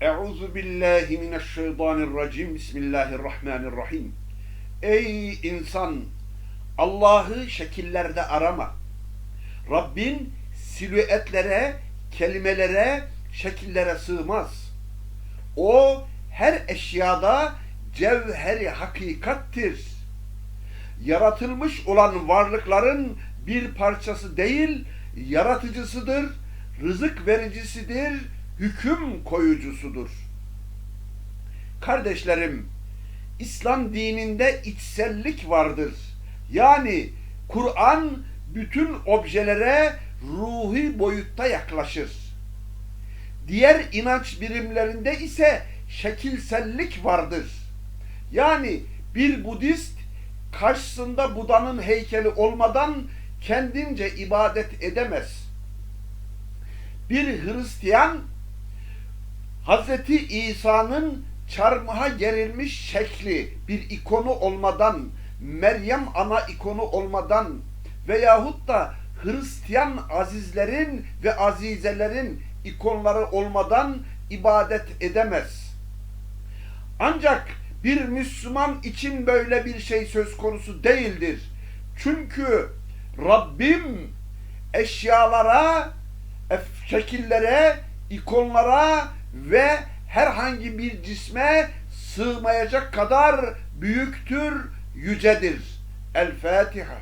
Euzu billahi mineşşeytanirracim. Bismillahirrahmanirrahim. Ey insan! Allah'ı şekillerde arama. Rabbin silüetlere, kelimelere, şekillere sığmaz. O her eşyada cevheri hakikattir. Yaratılmış olan varlıkların bir parçası değil, yaratıcısıdır, rızık vericisidir, hüküm koyucusudur. Kardeşlerim, İslam dininde içsellik vardır. Yani Kur'an bütün objelere ruhi boyutta yaklaşır. Diğer inanç birimlerinde ise şekilsellik vardır. Yani bir Budist karşısında Buda'nın heykeli olmadan kendince ibadet edemez. Bir Hristiyan Hazreti İsa'nın çarmıha gerilmiş şekli bir ikonu olmadan, Meryem ana ikonu olmadan veyahut da Hristiyan azizlerin ve azizelerin ikonları olmadan ibadet edemez. Ancak bir Müslüman için böyle bir şey söz konusu değildir. Çünkü Rabbim eşyalara, şekillere, ikonlara ve herhangi bir cisme sığmayacak kadar büyüktür, yücedir. El Fatiha.